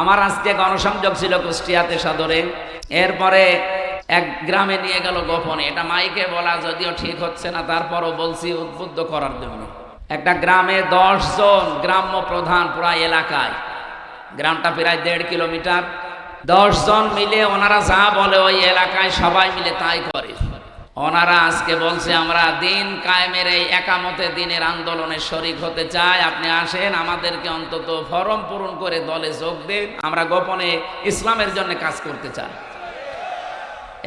আমার আজকে গণসংযোগ ছিল কুষ্টিয়াতে সদরে। এরপরে এক গ্রামে নিয়ে গেল গোপনে। এটা মাইকে বলা যদিও ঠিক হচ্ছে না, তারপরও বলছি উদ্বুদ্ধ করার জন্য। একটা গ্রামে জন গ্রাম্য প্রধান পুরা এলাকায়, গ্রামটা প্রায় দেড় কিলোমিটার জন মিলে ওনারা যা বলে ওই এলাকায় সবাই মিলে তাই করে। ওনারা আজকে বলছে, আমরা দিন কায়েমের এই একামতে দিনের আন্দোলনে শরিক হতে চাই। আপনি আসেন, আমাদেরকে অন্তত ফরম পূরণ করে দলে যোগ দিন। আমরা গোপনে ইসলামের জন্য কাজ করতে চাই।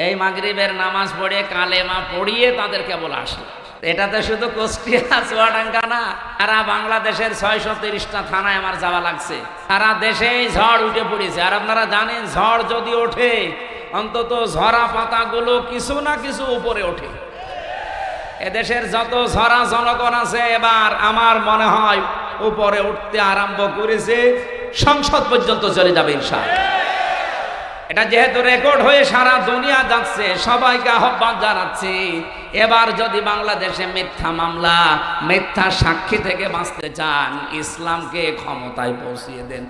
এই মাগরিবের নামাজ পড়ে কালেমা পড়িয়ে তাদের কেবল আসে এটাতে শুধু কুষ্টিয়া, চুয়াডাঙ্গা না, সারা বাংলাদেশের ছয়শো তিরিশটা থানায় আমার যাওয়া লাগছে। সারা দেশেই ঝড় উঠে পড়েছে। আর আপনারা জানেন, ঝড় যদি ওঠে অন্তত ঝরা পাতাগুলো কিছু না কিছু উপরে ওঠে। এদেশের যত ঝরা জনগণ আছে, এবার আমার মনে হয় উপরে উঠতে আরম্ভ করেছে, সংসদ পর্যন্ত চলে যাবে ইনশাআল্লাহ। এটা যেহেতু রেকর্ড হয়ে সারা দুনিয়া যাচ্ছে, সবাইকে আহ্বান জানাচ্ছি, এবার যদি বাংলাদেশে মিথ্যা মামলা, মিথ্যা সাক্ষী থেকে বাঁচতে চান, ইসলামকে ক্ষমতায় পৌঁছিয়ে দেন।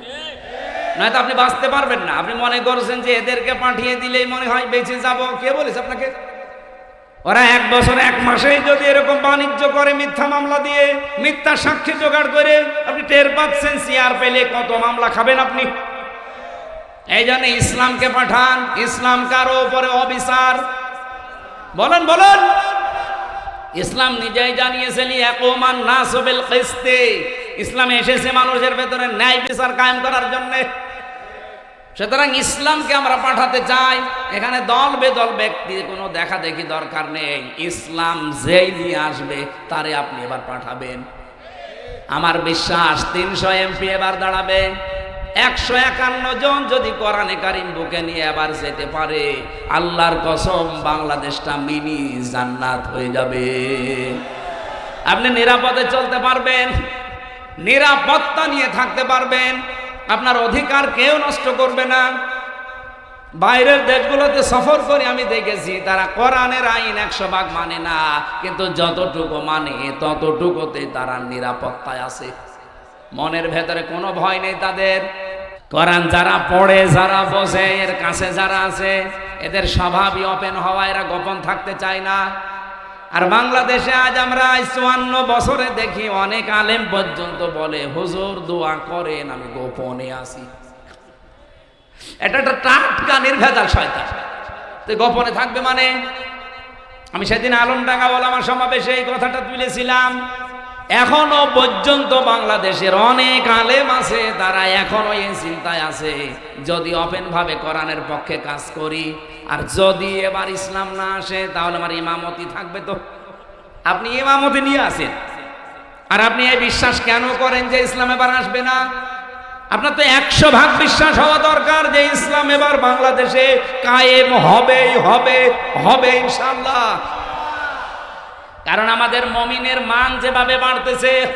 নয়তো আপনি বাঁচতে পারবেন না। আপনি মনে করছেন যে এদেরকে পাঠিয়ে দিলেই মনে হয় বেঁচে যাব। কে বলেছে আপনাকে? ওরা এক বছর, এক মাসেই যদি এরকম বাণিজ্য করে মিথ্যা মামলা দিয়ে, মিথ্যা সাক্ষী জোগাড় করে আপনি টের পাচ্ছেন চেয়ার পেলে কত মামলা খাবেন আপনি? এই জন্য ইসলামকে পাঠান। ইসলাম কারও উপরে অবিচার। বলেন বলেন। ইসলাম নিজেই জানিয়েছে লিয়াকুমান নাসু বিল কিসতি। ইসলাম এসেছে মানুষের ভেতরে ন্যায় বিচার কায়েম করার জন্য। সুতরাং ইসলামকে আমরা পাঠাতে চাই। এখানে দল বেদল ব্যক্তি কোনো দেখা দেখি দরকার নেই। ইসলাম যেই নিয়ে আসবে, তারে আপনি এবার পাঠাবেন। আমার বিশ্বাস, তিনশো এমপি এবার দাঁড়াবে। একশো একান্ন জন যদি কোরআনে কারিম বুকে নিয়ে আবার যেতে পারে, আল্লাহর কসম বাংলাদেশটা মিনি জান্নাত হয়ে যাবে। আপনি নিরাপদে চলতে পারবেন, নিরাপত্তা নিয়ে থাকতে পারবেন। আপনার অধিকার কেউ নষ্ট করবে না। বাইরের দেশগুলোতে সফর করে, আমি দেখেছি তারা কোরআনের আইন একশো ভাগ মানে না, কিন্তু যতটুকু মানে ততটুকুতে তারা নিরাপত্তায় আছে। মনের ভেতরে কোনো ভয় নেই তাদের। কোরআন যারা পড়ে, যারা বসে এর কাছে যারা আছে, এদের স্বভাবই ওপেন হওয়া, এরা গোপন থাকতে চায় না। আর বাংলাদেশে আজ আমরা চুয়ান্ন বছরে দেখি অনেক আলেম পর্যন্ত বলে, হুজুর, দোয়া করেন, আমি গোপনে আসি এটা একটা টাটকা, নির্ভেজাল শয়তান। তো গোপনে থাকবে মানে? আমি সেদিন আলমডাঙ্গা বলে আমার সমাবেশে এই কথাটা তুলেছিলাম। এখনও পর্যন্ত বাংলাদেশের অনেক আলেম আছে, তারা এখনও এই চিন্তায় আছে, যদি ওপেন ভাবে কোরআনের পক্ষে কাজ করি, আর যদি এবার ইসলাম না আসে, তাহলে আমার ইমামতি থাকবে তো? আপনি ইমামতি নিয়ে আসেন আর আপনি এই বিশ্বাস কেন করেন যে ইসলাম এবার আসবে না? আপনার তো একশো ভাগ বিশ্বাস হওয়া দরকার যে ইসলাম এবার বাংলাদেশে কায়েম হবেই হবে হবে ইনশাল্লাহ কারণ আমাদের মমিনের মান যেভাবে বাড়তেছে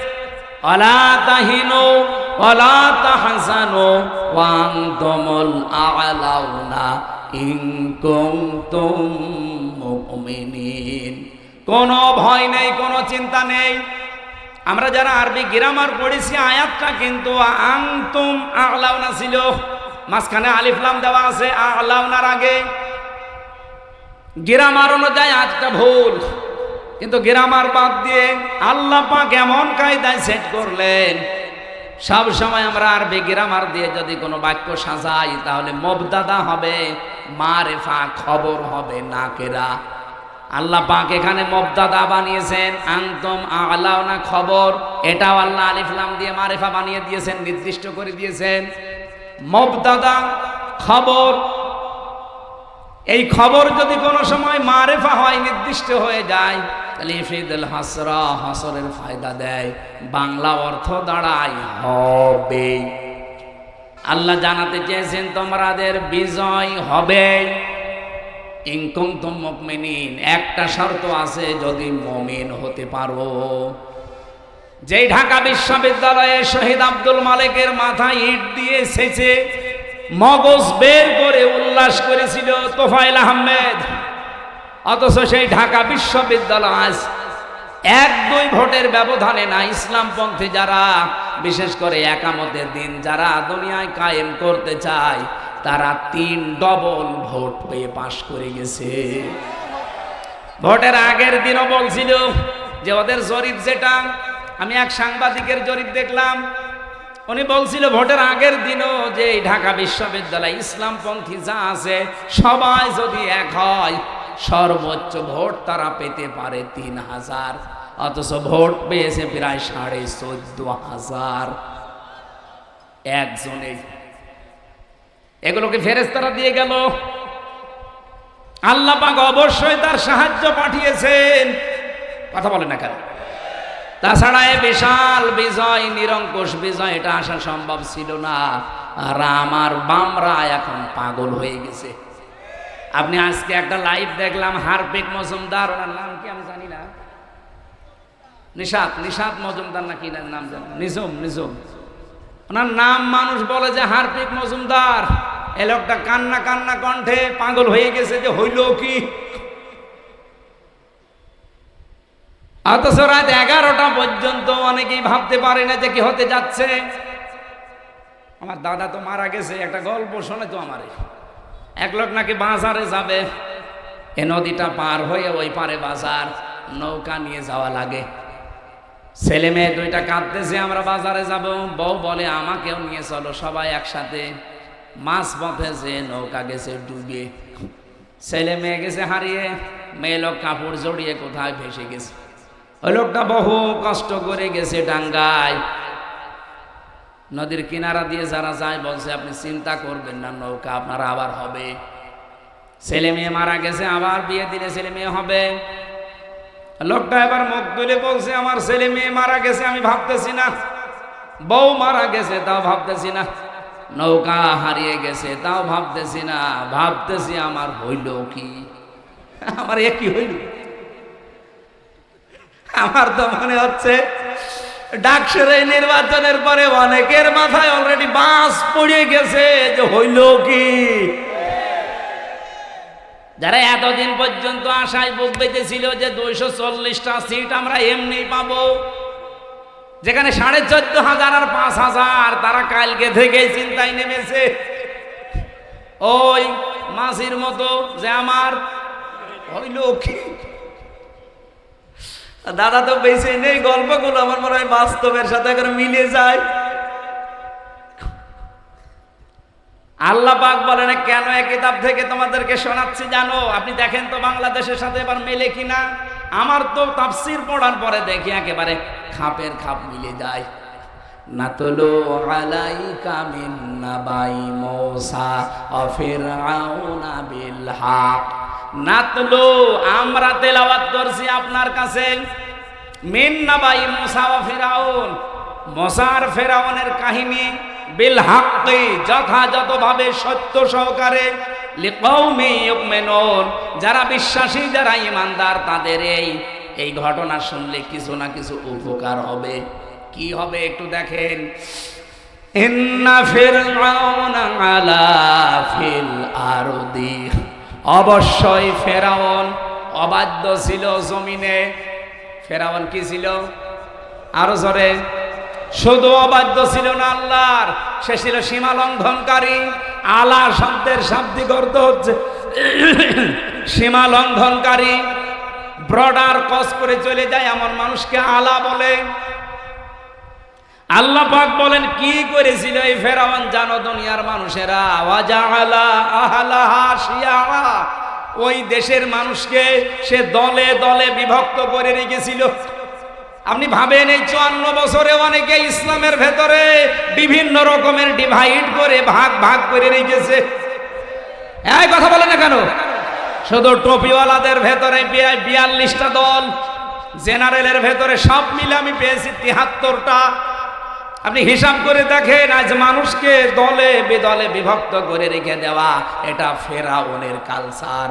মুমিনিন। কোনো ভয় নেই, কোনো চিন্তা নেই। আমরা যারা আরবি গ্রামার পড়েছি, আয়াতটা কিন্তু আংতুম আলাউনা ছিল। মাঝখানে আলিফলাম দেওয়া আছে, আলাউনার আগে। গ্রামার অনুযায়ী আজটা ভুল। কিন্তু গ্রামার বাদ দিয়ে আল্লাহ পাক এমন কায়দায় সেট করলেন, সব সময় আমরা আরবি গ্রামার দিয়ে যদি কোনো বাক্য সাজাই, তাহলে মবদাদা হবে, মারেফা খবর হবে নাকেরা আল্লাহ পাক এখানে মবদাদা বানিয়েছেন, আন্তম আলাও না খবর, এটাও আল্লাহ আলিফলাম দিয়ে মারেফা বানিয়ে দিয়েছেন, নির্দিষ্ট করে দিয়েছেন। মবদাদা খবর, এই খবর যদি কোনো সময় মারেফা হয়, নির্দিষ্ট হয়ে যায় তাহলে হাসরা হাসরের ফায়দা দেয়। বাংলা অর্থ দাঁড়ায় হবে। আল্লাহ জানাতে চেয়েছেন তোমাদের বিজয় হবে। ইনকুম তুম মুকমিনিন একটা শর্ত আছে, যদি মমিন হতে পারো। যেই ঢাকা বিশ্ববিদ্যালয়ে শহীদ আব্দুল মালিকের মাথায় ইট দিয়ে এসেছে, মগজ বের করে উল্লাস করেছিল তোফাইল আহমেদ। অথচ সেই ঢাকা বিশ্ববিদ্যালয় আজ এক দুই ভোটের ব্যবধানে না ইসলামপন্থী যারা, বিশেষ করে একামতের দিন যারা দুনিয়ায় কায়েম করতে চায়, তারা তিন ডবল ভোট পেয়ে পাশ করে গেছে। ভোটের আগের দিনও বলছিল যে ওদের জরিপ যেটা, আমি এক সাংবাদিকের জরিপ দেখলাম, উনি বলছিল ভোটের আগের দিনও যে ঢাকা বিশ্ববিদ্যালয় ইসলামপন্থী যা আছে, সবাই যদি এক হয় সর্বোচ্চ ভোট তারা পেতে পারে তিন হাজার। অথচ ভোট পেয়েছে প্রায় সাড়ে চোদ্দ হাজার। একজনে। এগুলোকে ফেরেস্তারা দিয়ে গেল। আল্লাহ পাক অবশ্যই তার সাহায্য পাঠিয়েছেন। কথা বলে না কেন? তাছাড়া এ বিশাল বিজয়, নিরঙ্কুশ বিজয়, এটা আসা সম্ভব ছিল না। আর আমার বামরা এখন পাগল হয়ে গেছে। আপনি আজকে একটা লাইভ দেখলাম হারপিক মজুমদার, ওনার নাম কি আমি জানি না। নিশাত নিশাত মজুমদার নাকি নাম জানি নিজুম নিজুম ওনার নাম মানুষ বলে যে হারপিক মজুমদার। এ লোকটা কান্না কান্না কণ্ঠে পাগল হয়ে গেছে যে হইল কি? অথচ রাত এগারোটা পর্যন্ত অনেকেই ভাবতে পারে না যে কি হতে যাচ্ছে। আমার দাদা তো মারা গেছে, একটা গল্প শোনে তো আমারে। এক লোক নাকি বাজারে যাবে। এ নদীটা পার হয়ে ওই পারে বাজার, নৌকা নিয়ে যাওয়া লাগে। ছেলে মেয়ে দুইটা কাঁদতেছে, আমরা বাজারে যাব। বউ বলে, আমাকেও নিয়ে চলো সবাই একসাথে। মাছ পথে যে নৌকা গেছে ডুবে। ছেলে মেয়ে গেছে হারিয়ে, মেয়ে লোক কাপড় জড়িয়ে কোথায় ভেসে গেছে। ওই লোকটা বহু কষ্ট করে গেছে ডাঙ্গায়। নদীর কিনারা দিয়ে যারা যায় বলছে, আপনি চিন্তা করবেন না, নৌকা আপনার আবার হবে। ছেলে মেয়ে মারা গেছে, আবার বিয়ে দিলে ছেলে মেয়ে হবে। লোকটা এবার মুখ তুলে বলছে, আমার ছেলে মেয়ে মারা গেছে, আমি ভাবতেছি না। বউ মারা গেছে, তাও ভাবতেছি না। নৌকা হারিয়ে গেছে, তাও ভাবতেছি না। ভাবতেছি আমার হইল কি? আমার একই হইল? আমার তো মনে হচ্ছে ডাকসের এই নির্বাচনের পরে অনেকের মাথায় অলরেডি বাস পড়ে গেছে, যে হইল কি? যারা এতদিন পর্যন্ত আশায় বুক বেঁধেছিল যে দুইশো চল্লিশটা সিট আমরা এমনি পাবো, যেখানে সাড়ে চোদ্দ হাজার আর পাঁচ হাজার, তারা কালকে থেকে চিন্তায় নেমেছে। ওই মাসির মতো যে আমার হইল কি? দাদা তো বেঁচে নেই, গল্পগুলো আমার মনে হয় বাস্তবের সাথে করে মিলে যায়। আল্লাহ পাক বলেন কেন এক কিতাব থেকে তোমাদেরকে শোনাচ্ছি জানো? আপনি দেখেন তো বাংলাদেশের সাথে এবার মেলে কিনা? আমার তো তাফসির পড়ার পরে দেখি একেবারে খাপের খাপ মিলে যায়। নাতলো আলাইকা মিন নাবাই মৌসা অফিরাউনা বিল হক। নাতলো, আমরা তেলাওয়াত করছি আপনার কাছে। মিন নাবাই মুসা ও ফিরাউন মসার ফেরাউনের কাহিনী বিল হাক্কি যথাযথভাবে সত্য সহকারে লিকৌমি ইউমিনুন, যারা বিশ্বাসী, যারা ইমানদার, তাদের এই এই ঘটনা শুনলে কিছু না কিছু উপকার হবে। কি হবে একটু দেখেন। অবশ্যই ফেরাউন অবাধ্য ছিল জমিনে। ফেরাউন কি ছিল? আরও জোরে। শুধু অবাধ্য ছিল না আল্লাহর, সে ছিল সীমা লঙ্ঘনকারী। আলা শব্দের শাব্দিক অর্থ হচ্ছে সীমা লঙ্ঘনকারী। ব্রডার কস করে চলে যায় এমন মানুষকে আলা বলে। আল্লাহ পাক বলেন, কি করেছিল এই ফেরাউন? জানো দুনিয়ার মানুষেরা ওই দেশের মানুষকে সে দলে দলে বিভক্ত করে রেখেছিল। আপনি ভাবেন, এই চুয়ান্ন বছরে অনেকে ইসলামের ভেতরে বিভিন্ন রকমের ডিভাইড করে, ভাগ ভাগ করে রেখেছে। এই কথা বলে না কেন? শুধু টপিওয়ালাদের ভেতরে বিয়াল্লিশটা দল, জেনারেলের ভেতরে সব মিলে আমি পেয়েছি তিহাত্তরটা। আপনি হিসাব করে দেখেন, আজ মানুষকে দলে, বেদলে বিভক্ত করে রেখে দেওয়া এটা ফেরাউনের কালচার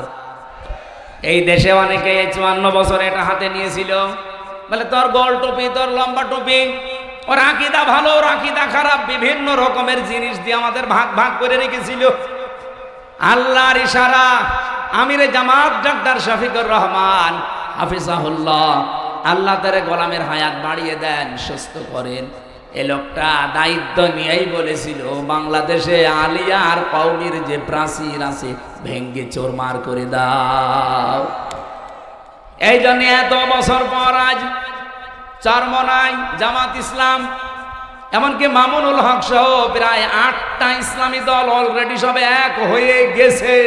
এই দেশে অনেকে চুয়ান্ন বছর এটা হাতে নিয়েছিল। বলে, তোর গোল টুপি, তোর লম্বা টুপি, ওর আকিদা ভালো, ওর আকিদা খারাপ, বিভিন্ন রকমের জিনিস দিয়ে আমাদের ভাগ ভাগ করে রেখেছিল। আল্লাহর ইশারা, আমিরে জামাত ডাক্তার শফিকুর রহমান, হাফিজাহুল্লাহ, আল্লাহ তারে গোলামের হায়াত বাড়িয়ে দেন, সুস্থ করেন। এ লোকটা দায়িত্ব নিয়েই বলেছিল, বাংলাদেশে আলিয়া আর কৌমির যে প্রাচীর আছে, ভেঙ্গে চোরমার করে দাও। এই জন্য এত বছর পর আজ চরমনাই জামাত ইসলাম, এমনকি মামুনুল হক সহ প্রায় আটটা ইসলামী দল অলরেডি সব এক হয়ে গেছে।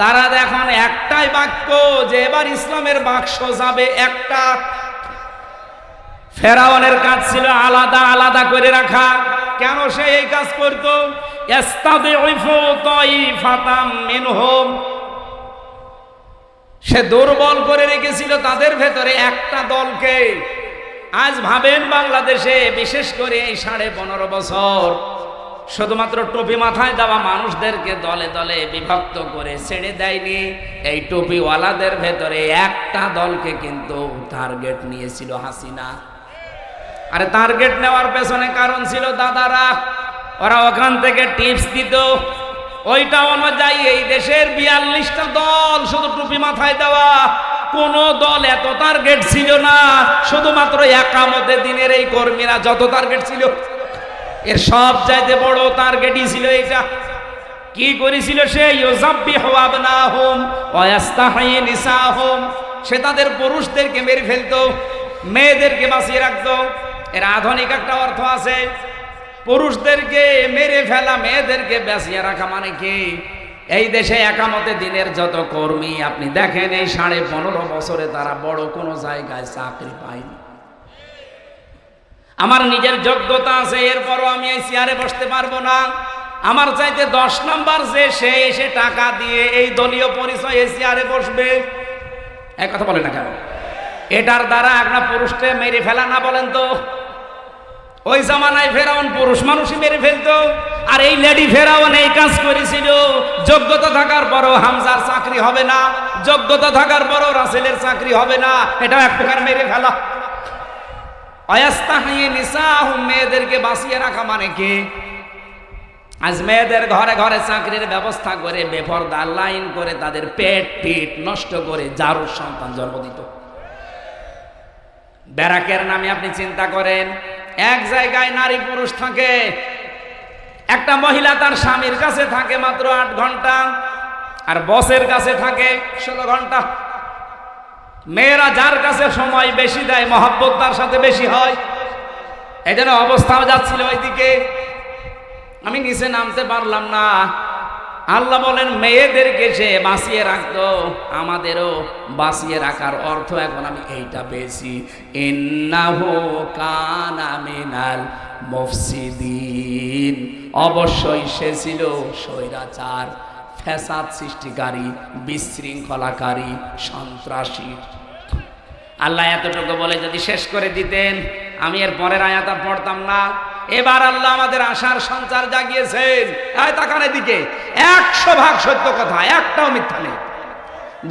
তারা এখন একটাই বাক্য, যে এবার ইসলামের বাক্স যাবে একটা ফেরাউনের কাজ ছিল আলাদা আলাদা করে রাখা। কেন সে এই কাজ করতো? সে দুর্বল করে রেখেছিল তাদের ভেতরে একটা দলকে। আজ ভাবেন বাংলাদেশে, বিশেষ করে এই সাড়ে পনেরো বছর, শুধুমাত্র টুপি মাথায় দেওয়া মানুষদেরকে দলে দলে বিভক্ত করে ছেড়ে দেয়নি। এই টুপিওয়ালাদের ভেতরে একটা দলকে কিন্তু টার্গেট নিয়েছিল হাসিনা। আরে টার্গেট নেওয়ার পেছনে কারণ ছিল দাদারা। ওরা ওখান থেকে টিপস দিত। ওইটা অনুযায়ী এই দেশের বিয়াল্লিশটা দল শুধু টুপি মাথায় দেওয়া। কোন দল এত টার্গেট ছিল না। শুধুমাত্র একামতে দিনের এই কর্মীরা যত টার্গেট ছিল, এর সব চাইতে বড় টার্গেটই ছিল এটা কি করেছিল সে? ইউজাব্বিহু আবনাহুম ওয়া ইয়াস্তাহি নিসাহুম। সে তাদের পুরুষদেরকে মেরে ফেলতো, মেয়েদেরকে বাঁচিয়ে রাখতো। এর আধুনিক একটা অর্থ আছে, পুরুষদেরকে মেরে ফেলা, মেয়েদেরকে বাঁচিয়ে রাখা মানে কি? এই দেশে একামতে দিনের যত কর্মী, আপনি দেখেন এই সাড়ে পনেরো বছরে তারা বড় কোনো জায়গায় চাকরি পায়নি। আমার নিজের যোগ্যতা আছে, এরপরও আমি এই চেয়ারে বসতে পারব না। আমার চাইতে দশ নম্বর যে, সে এসে টাকা দিয়ে এই দলীয় পরিচয় এই চেয়ারে বসবে। এক কথা বলে না কেন? এটার দ্বারা একটা পুরুষকে মেরে ফেলা না বলেন তো? ওই জামানায় ফেরাউন পুরুষ মানুষই মেরে ফেলতো, আর এই লেডি ফেরাউন এই কাজ করেছিল। যোগ্যতা থাকার পরও হামজার চাকরি হবে না, যোগ্যতা থাকার পরও রাসেলের চাকরি হবে না এটা এক প্রকার মেরে ফেলা। অয়াস্তাহিয়ে নিসাহ, মেয়েদেরকে বাঁচিয়ে রাখা মানে কি? আজ মেয়েদের ঘরে ঘরে চাকরির ব্যবস্থা করে বেপরদা লাইন করে তাদের পেট পিট নষ্ট করে জারুর সন্তান জন্ম দিত। ব্যারাকের নামে আপনি চিন্তা করেন এক জায়গায় নারী পুরুষ থাকে, একটা মহিলা তার স্বামীর কাছে থাকে মাত্র আট ঘণ্টা, আর বসের কাছে থাকে ষোলো ঘণ্টা। মেয়েরা যার কাছে সময় বেশি দেয়, মহাব্বত তার সাথে বেশি হয়। এই জন্য অবস্থাও যাচ্ছিল ওইদিকে। আমি নিচে নামতে পারলাম না। আল্লাহ বলেন, মেয়েদেরকে সে বাঁচিয়ে রাখতো, আমাদেরও বাঁচিয়ে রাখার অর্থ এখন আমি এইটা পেয়েছি। ইন্নাহু কানা মুফসিদিন। অবশ্যই সে ছিল স্বৈরাচার, ফ্যাসাদ সৃষ্টিকারী, বিশৃঙ্খলাকারী, সন্ত্রাসী। আল্লাহ এতটুকু বলে যদি শেষ করে দিতেন, আমি এর পরের আয়াতা পড়তাম না। এবার আল্লাহ আমাদের আশার সঞ্চার জাগিয়েছেন। তাকানের দিকে একশো ভাগ সত্য কথা, একটাও মিথ্যা নেই।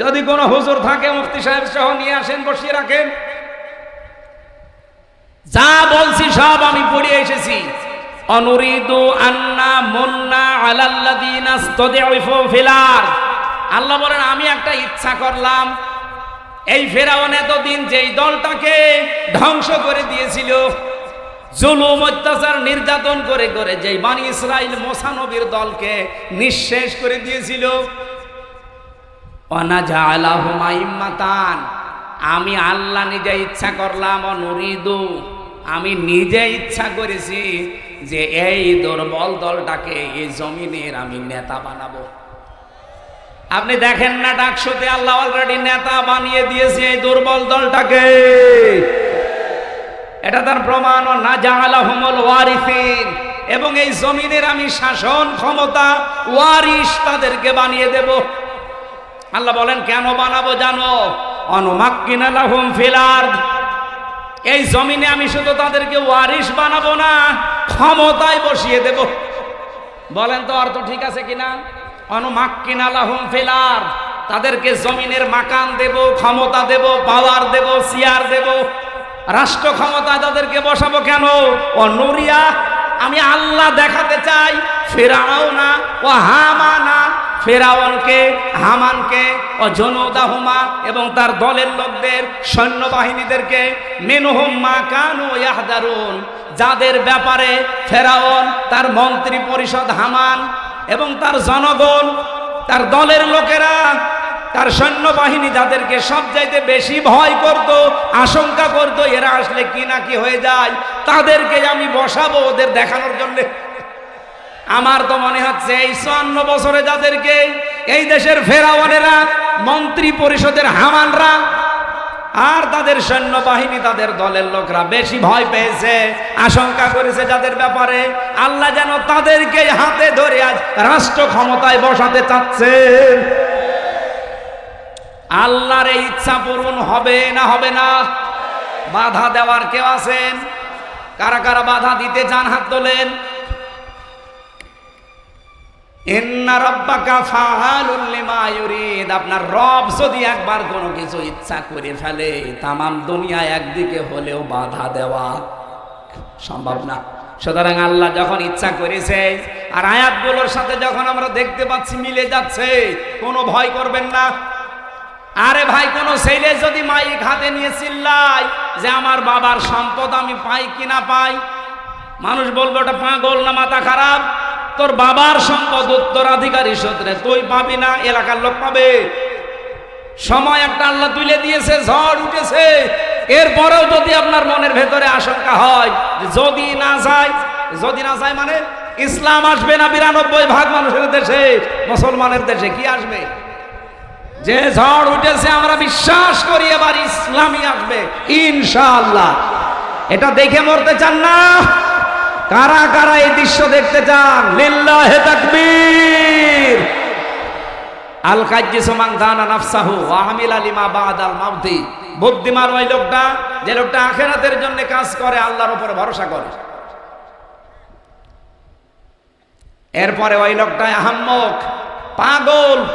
যদি কোনো হুজুর থাকে, মুফতি সাহেব সহ নিয়ে আসেন, বসিয়ে রাখেন। যা বলছি সব আমি পড়ে এসেছি। অনুরিদু আন্না মুন্না আলাল্লাযিনা ফিলার আল্লাহ বলেন, আমি একটা ইচ্ছা করলাম, এই ফেরাউন এতদিন যেই দলটাকে ধ্বংস করে দিয়েছিল জুলুম, অত্যাচার, নির্যাতন করে করে যেই বানি ইসরাইল মোসানবীর দলকে নিঃশেষ করে দিয়েছিল। আমি আল্লাহ নিজে ইচ্ছা করলাম, অনুরিদু, আমি নিজে ইচ্ছা করেছি যে এই দুর্বল দলটাকে এই জমিনের আমি নেতা বানাবো। আপনি দেখেন না, ডাকসুতে আল্লাহ অলরেডি নেতা বানিয়ে দিয়েছে এই দুর্বল দলটাকে। এটা তার প্রমাণ না জাহালা হুমল ওয়ারিফিন এবং এই জমিনের আমি শাসন ক্ষমতা ওয়ারিস তাদেরকে বানিয়ে দেব। আল্লাহ বলেন, কেন বানাবো জানো? অনুমাক্কিনালাহুম ফিলার এই জমিনে আমি শুধু তাদেরকে ওয়ারিস বানাবো না, ক্ষমতায় বসিয়ে দেব। বলেন তো, অর্থ ঠিক আছে কিনা? অনুমাক্কিনালাহুম ফিলার তাদেরকে জমিনের মাকান দেব, ক্ষমতা দেব, পাওয়ার দেব, সিয়ার দেব। রাষ্ট্র ক্ষমতায় তাদেরকে বসাবো কেন? ও নুরিয়া, আমি আল্লাহ দেখাতে চাই ফেরাও না, ও হামানা ফেরাওয়ানকে হামানকে, ও জনদাহুমা এবং তার দলের লোকদের, সৈন্যবাহিনীদেরকে, মেনুহুম মা কানু ইয়াহদারুন। যাদের ব্যাপারে ফেরাওন তার মন্ত্রী পরিষদ হামান এবং তার জনগণ, তার দলের লোকেরা তার সৈন্যবাহিনী যাদেরকে সব চাইতে বেশি ভয় করত, আশঙ্কা করত, এরা আসলে কি না কি হয়ে যায়, তাদেরকে আমি বসাবো ওদের দেখানোর জন্য। আমার তো মনে হচ্ছে এই চুয়ান্ন বছরে যাদেরকে এই দেশের ফেরাওয়ানেরা, মন্ত্রী পরিষদের হামানরা আর তাদের সৈন্যবাহিনী, তাদের দলের লোকরা বেশি ভয় পেয়েছে, আশঙ্কা করেছে যাদের ব্যাপারে। আল্লাহ যেন তাদেরকে হাতে ধরে আজ রাষ্ট্র ক্ষমতায় বসাতে চাচ্ছেন। আল্লাহর এই ইচ্ছা পূরণ হবে না হবে না? বাধা দেওয়ার কেউ আছেন? কারা কারা বাধা দিতে চান হাত তোলেন? আপনার যদি একবার কোনো কিছু ইচ্ছা করে ফেলে, তামাম একদিকে হলেও বাধা দেওয়া সম্ভব না। সুতরাং আল্লাহ যখন ইচ্ছা করেছে, আর আয়াতগুলোর সাথে যখন আমরা দেখতে পাচ্ছি, মিলে যাচ্ছে, কোনো ভয় করবেন না। আরে ভাই, কোন ছেলে যদি মাইক হাতে নিয়ে চিল্লাই যে আমার বাবার সম্পদ আমি পাই কি না পাই? মানুষ বলবে, ওটা পাগল না মাথা খারাপ? তোর বাবার সম্পদ উত্তরাধিকারী সূত্রে তুই পাবি না, এলাকার লোক পাবে। সময় একটা আল্লাহ তুলে দিয়েছে, ঝড় উঠেছে। এরপরেও যদি আপনার মনের ভেতরে আশঙ্কা হয় যদি না যায়, যদি না যায় মানে ইসলাম আসবে না, বিরানব্বই ভাগ মানুষের দেশে, মুসলমানের দেশে কি আসবে? যে ঝড় উঠেছে, আমরা বিশ্বাস করি এবার ইসলামই আসবে, ইনশাআল্লাহ। এটা দেখে মরতে চান না? কারা কারা এই দৃশ্য দেখতে চান? লিল্লাহে তাকবীর। আল কাজ্জিসমান দানা নাফসাহু, ওয়া আমিলা লিমা বাদাল মাউতি। বুদ্ধিমান ওই লোকটা, যে লোকটা আখেরাতের জন্য কাজ করে, আল্লাহর উপর ভরসা করে। এরপরে ওই লোকটা আহাম্মক, পাগল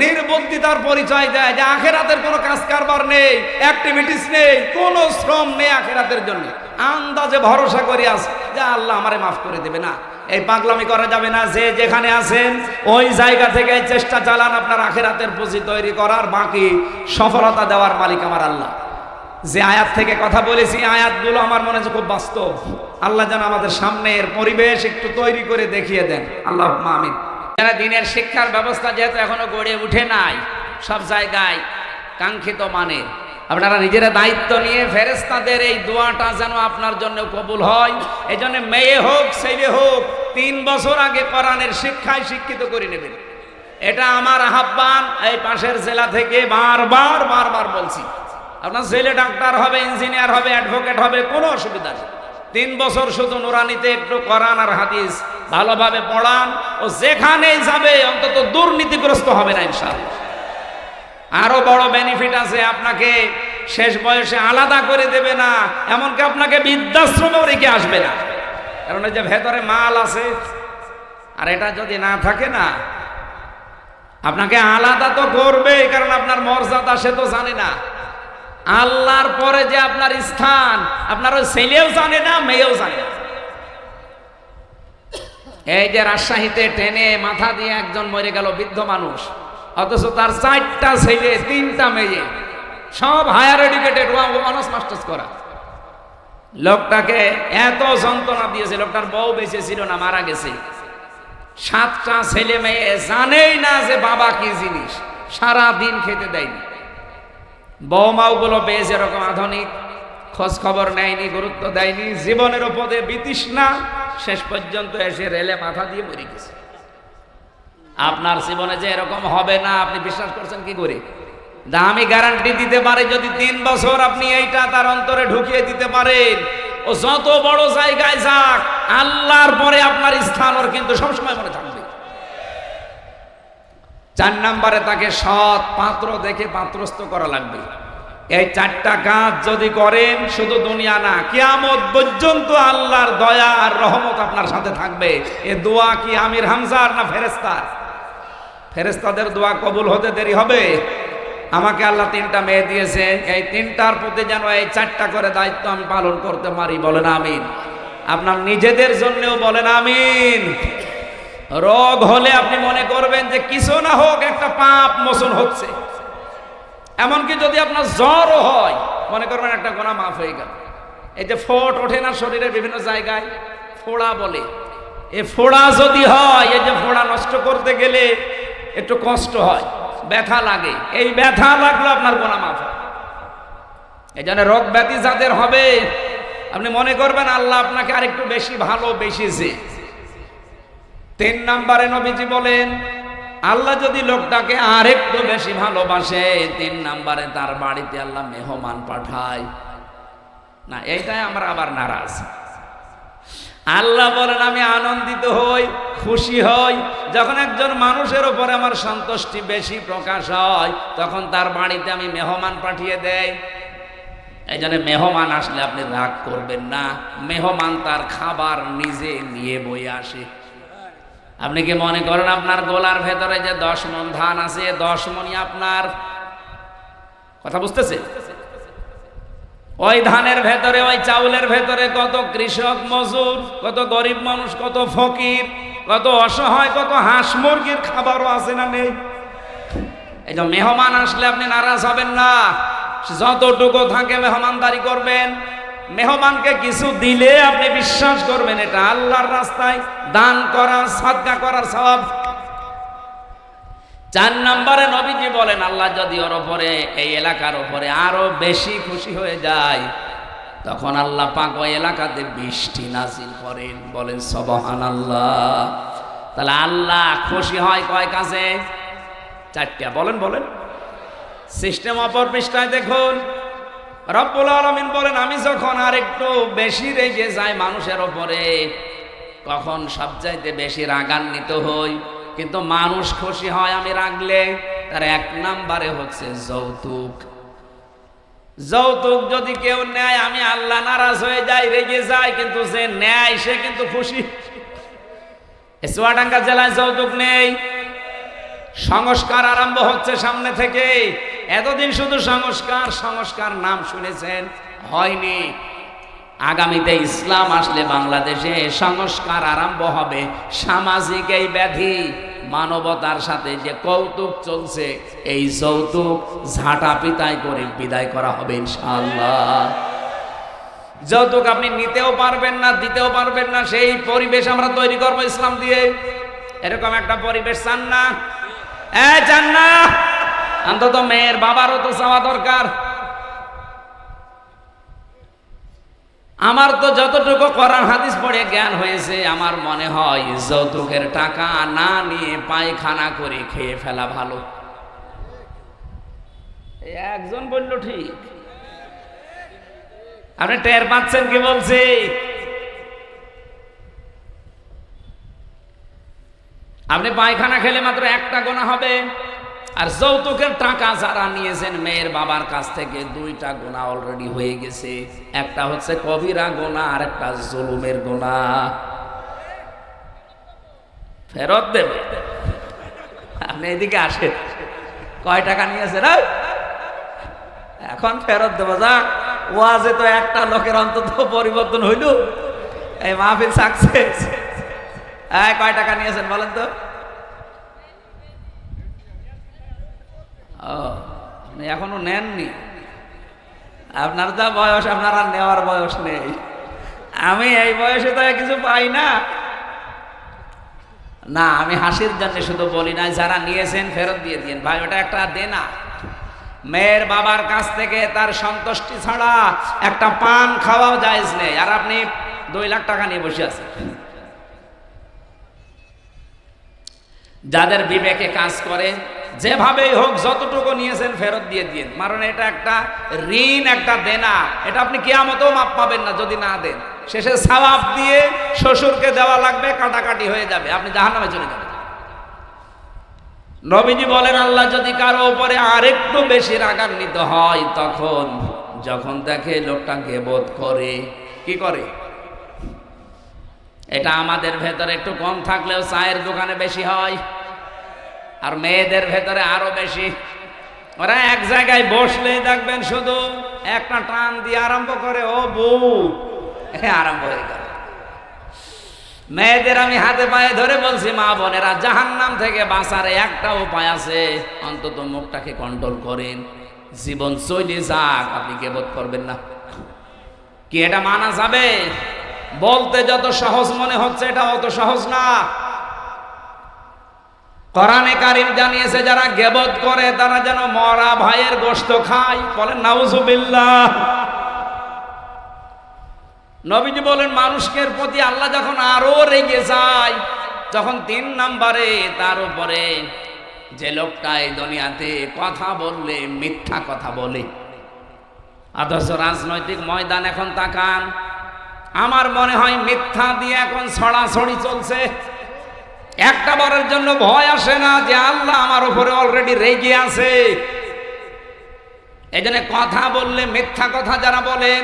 নির্বুদ্ধিতার পরিচয় দেয় যে আখেরাতের কোনো কাজ কারবার নেই অ্যাক্টিভিটিস নেই, কোনো শ্রম নেই আখেরাতের জন্য। আন্দাজে ভরসা করি আস যে আল্লাহ আমারে মাফ করে দেবে না। এই পাগলামি করা যাবে না, যে যেখানে আছেন, ওই জায়গা থেকে চেষ্টা চালান আপনার আখেরাতের পুঁজি তৈরি করার, বাকি সফলতা দেওয়ার মালিক আমার আল্লাহ। যে আয়াত থেকে কথা বলেছি আয়াতগুলো আমার মনে হচ্ছে খুব বাস্তব। আল্লাহ যেন আমাদের সামনের পরিবেশ একটু তৈরি করে দেখিয়ে দেন। আল্লাহ আমিন। যারা দিনের শিক্ষার ব্যবস্থা যেহেতু এখনও গড়ে উঠে নাই, সব জায়গায় কাঙ্ক্ষিত মানের। আপনারা নিজেরা দায়িত্ব নিয়ে ফেরেস্তাদের এই দোয়াটা যেন আপনার জন্য কবুল হয়। এই জন্য মেয়ে হোক, ছেলে হোক, তিন বছর আগে কোরআনের শিক্ষায় শিক্ষিত করে নেবেন। এটা আমার আহ্বান, এই পাশের জেলা থেকে বারবার বারবার বলছি। আপনার ছেলে ডাক্তার হবে, ইঞ্জিনিয়ার হবে, অ্যাডভোকেট হবে, কোনো অসুবিধা নেই। তিন বছর শুধু নুরানিতে একটু করান আর হাদিস ভালোভাবে পড়ান ও যেখানেই যাবে অন্তত দুর্নীতিগ্রস্ত হবে না ইনশাআল্লাহ। আরও বড় বেনিফিট আছে, আপনাকে শেষ বয়সে আলাদা করে দেবে না, এমনকি আপনাকে বৃদ্ধাশ্রমেও রেখে আসবে না। কারণ যে ভেতরে মাল আছে, আর এটা যদি না থাকে না, আপনাকে আলাদা তো করবে কারণ আপনার মর্যাদা সে তো জানে না। আল্লাহর পরে যে আপনার স্থান, আপনার ওই ছেলেও জানে না, মেয়েও জানে না। এই যে রাজশাহীতে টেনে মাথা দিয়ে একজন মরে গেল বৃদ্ধ মানুষ, অথচ তার চারটা ছেলে, তিনটা মেয়ে, সব হায়ার এডুকেটেড অনার্স মাস্টার্স করা। লোকটাকে এত যন্ত্রণা দিয়েছে, লোকটার বউ বেঁচে ছিল না, মারা গেছে। সাতটা ছেলে মেয়ে জানেই না যে বাবা কি জিনিস সারা দিন খেতে দেয়নি। বৌমাওগুলো বেশ এরকম আধুনিক, খোঁজ খবর নেয়নি, গুরুত্ব দেয়নি, জীবনের উপরে বিতৃষ্ণা শেষ পর্যন্ত এসে রেলে মাথা দিয়ে মরে গেছে। আপনার জীবনে যে এরকম হবে না, আপনি বিশ্বাস করছেন কি করে? আমি গ্যারান্টি দিতে পারি, যদি তিন বছর আপনি এইটা তার অন্তরে ঢুকিয়ে দিতে পারেন। ও যত বড় জায়গায় যাক, আল্লাহর পরে আপনার স্থান ওর কিন্তু সবসময় মনে থাকবে। চার নাম্বারে তাকে সৎ পাত্র দেখে পাত্রস্থ করা লাগবে। এই চারটা কাজ যদি করেন, শুধু দুনিয়া না, কিয়ামত পর্যন্ত আল্লাহর দয়া আর রহমত আপনার সাথে থাকবে। এ দোয়া কি আমির হামজার না ফেরেস্তার ফেরেস্তাদের দোয়া কবুল হতে দেরি হবে। আমাকে আল্লাহ তিনটা মেয়ে দিয়েছে। এই তিনটার প্রতি যেন এই চারটা করে দায়িত্ব আমি পালন করতে পারি, বলেন আমিন। আপনার নিজেদের জন্যও বলেন আমিন। রোগ হলে আপনি মনে করবেন যে কিছু না হোক, একটা পাপ মোচন হচ্ছে। এমনকি যদি আপনার জ্বরও হয়, মনে করবেন একটা গোনা মাফ হয়ে গেল। এই যে ফোট ওঠে না শরীরের বিভিন্ন জায়গায়, ফোড়া বলে। এ ফোড়া যদি হয়, এই যে ফোড়া নষ্ট করতে গেলে একটু কষ্ট হয়, ব্যথা লাগে। এই ব্যথা লাগল আপনার গোনা মাফ এই জন্য রোগ ব্যাধি যাদের হবে, আপনি মনে করবেন আল্লাহ আপনাকে আরেকটু বেশি ভালো বেশিছে তিন নম্বরে নবীজি বলেন, আল্লাহ যদি লোকটাকে আরেকটু বেশি ভালোবাসে, তিন নম্বরে তার বাড়িতে আল্লাহ মেহমান পাঠায়। না, এইটাই আমরা আবার নারাজ। আল্লাহ বলেন, আমি আনন্দিত হই, খুশি হই। যখন একজন মানুষের উপরে আমার সন্তুষ্টি বেশি প্রকাশ হয়, তখন তার বাড়িতে আমি মেহমান পাঠিয়ে দেয় এই জন্য মেহমান আসলে আপনি রাগ করবেন না। মেহমান তার খাবার নিজে নিয়ে বয়ে আসে। আপনি কি মনে করেন আপনার গোলার ভেতরে যে দশ মন ধান আছে দশ মনই আপনার? কথা বুঝতেছে? ওই ধানের ভেতরে, ওই চাউলের ভেতরে কত কৃষক মজুর, কত গরিব মানুষ, কত ফকির, কত অসহায়, কত হাঁস মুরগির খাবারও আছে না নেই? এই যে মেহমান আসলে আপনি নারাজ হবেন না। যতটুকু থাকে মেহমানদারি করবেন। মেহমানকে কিছু দিলে আপনি বিশ্বাস করবেন, এটা আল্লাহর রাস্তায় দান করা সাদকা করার সব চার নম্বরে নবীজি বলেন, আল্লাহ যদি ওর ওপরে, এই এলাকার ওপরে আরও বেশি খুশি হয়ে যায়, তখন আল্লাহ পাক ওই এলাকাতে বৃষ্টি নাজিল করেন, বলেন সবহান আল্লাহ তাহলে আল্লাহ খুশি হয় কয় কাজে? চারটা, বলেন বলেন। সিস্টেম অপর পৃষ্ঠায় দেখুন। রব্বুল আলমিন বলেন, আমি যখন আর একটু বেশি রেগে যাই মানুষের ওপরে, কখন সবচাইতে বেশি রাগান্বিত হই। কিন্তু মানুষ খুশি হয় আমি রাগলে, তার এক নাম্বারে হচ্ছে যৌতুক। যৌতুক যদি কেউ নেয়, আমি আল্লাহ নারাজ হয়ে যাই, রেগে যাই, কিন্তু যে নেয়, সে কিন্তু খুশি। এ চুয়াডাঙ্গা জেলায় যৌতুক নেই। সংস্কার আরম্ভ হচ্ছে সামনে থেকে। এতদিন শুধু সংস্কার সংস্কার নাম শুনেছেন, হয়নি। আগামীতে ইসলাম আসলে বাংলাদেশে সংস্কার আরম্ভ হবে। সামাজিক এই ব্যাধি, মানবতার সাথে যে কৌতুক চলছে, এই যৌতুক ঝাঁটা পিতাই করে বিদায় করা হবে ইনশাআল্লাহ। যৌতুক আপনি নিতেও পারবেন না, দিতেও পারবেন না, সেই পরিবেশ আমরা তৈরি করব ইসলাম দিয়ে। এরকম একটা পরিবেশ চান না। অন্তত মেয়ের বাবারও তো চাওয়া দরকার। আমার তো যতটুকু করার হাদিস পড়ে জ্ঞান হয়েছে, আমার মনে হয় যৌতুকের টাকা না নিয়ে পায়খানা করে খেয়ে ফেলা ভালো। একজন বলল ঠিক। আপনি টের পাচ্ছেন কি বলছি? আপনি পায়খানা খেলে মাত্র একটা গোনা হবে। আর যৌতুকের টাকা যারা নিয়েছেন মেয়ের বাবার কাছ থেকে, দুইটা গোনা অলরেডি হয়ে গেছে। একটা হচ্ছে কবিরা গোনা, আর একটা জুলুমের গোনা। ফেরত দেবে। আপনি এদিকে আসে কয় টাকা নিয়েছে এই? এখন ফেরত দেবো, যাক। ওয়াজে তো একটা লোকের অন্তত পরিবর্তন হইল। এই মাহফিল সাকসেস কয় টাকা নিয়েছেন বলেন তো? এখনও নেননি? আপনার যা বয়স, আপনার আর নেওয়ার বয়স নেই। আমি এই বয়সে তো কিছু পাই না। না, আমি হাসির জন্য শুধু বলি না, যারা নিয়েছেন ফেরত দিয়ে দিন ভাই, ওটা একটা দেনা। মেয়ের বাবার কাছ থেকে তার সন্তুষ্টি ছাড়া একটা পান খাওয়াও যায় নেই। আর আপনি দুই লাখ টাকা নিয়ে বসে আছেন। যাদের বিবেকে কাজ করে, যেভাবেই হোক যতটুকু নিয়েছেন ফেরত দিয়ে দিন কারণ এটা একটা ঋণ, একটা দেনা। এটা আপনি কেয়ামতেও মাপ পাবেন না যদি না দেন। শেষে সওয়াব দিয়ে শ্বশুরকে দেওয়া লাগবে, কাটাকাটি হয়ে যাবে। আপনি জাহান্নামে চলে যাবেন। নবীজি বলেন, আল্লাহ যদি কারও উপরে আরেকটু বেশি রাগান্বিত হয়, তখন যখন দেখে লোকটা গেবোধ করে, কি করে? এটা আমাদের ভেতরে একটু কম থাকলেও চায়ের দোকানে বেশি হয়। আর মেয়েদের ভেতরে আরও বেশি। ওরা এক জায়গায় বসলেই দেখবেন শুধু একটা টান দিয়ে আরম্ভ করে, ও বউ। আরম্ভ হয়ে গেল। মেয়েদের আমি হাতে পায়ে ধরে বলছি, মা বোনেরা, জাহান্নাম থেকে বাঁচার একটা উপায় আছে। অন্তত মুখটাকে কন্ট্রোল করেন। জীবন চলে যাক, আপনি কেবত করবেন না। কি এটা মানা যাবে? বলতে যত সহজ মনে হচ্ছে, এটা অত সহজ না। কোরআনে কারিম জানিয়েছে, যারা গেবত করে, তারা যেন মরা ভাইয়ের গোশত খায়। বলেন, নাউজুবিল্লাহ। নবীজি বলেন, মানুষের প্রতি আল্লাহ যখন আরও রেগে যায়, যখন তিন নাম্বারে তার উপরে যে লোকটা এই দুনিয়াতে কথা বললে, মিথ্যা কথা বলে। অথচ রাজনৈতিক ময়দান এখন তাকান। আমার মনে হয় মিথ্যা দিয়ে এখন ছড়াছড়ি চলছে। একটা বারের জন্য ভয় আসে না যে আল্লাহ আমার উপরে অলরেডি রেগে আছে। এই কথা বললে মিথ্যা কথা যারা বলেন,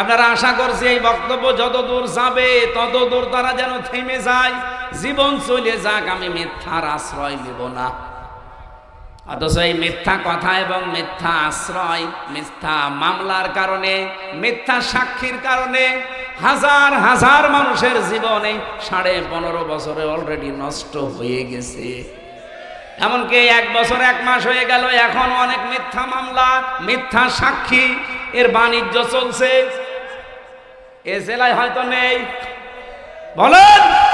আপনারা আশা করছি এই বক্তব্য যত দূর যাবে, তত দূর তারা যেন থেমে যায়। জীবন চলে যাক, আমি মিথ্যার আশ্রয় নেব না। অথচ এই মিথ্যা কথা এবং মিথ্যা আশ্রয়, মিথ্যা মামলার কারণে, মিথ্যা সাক্ষীর কারণে হাজার হাজার মানুষের জীবনে সাড়ে পনেরো বছরে অলরেডি নষ্ট হয়ে গেছে। এমনকি এক বছর, এক মাস হয়ে গেল, এখন অনেক মিথ্যা মামলা, মিথ্যা সাক্ষী, এর বাণিজ্য চলছে। এ জেলায় হয়তো নেই। বলেন!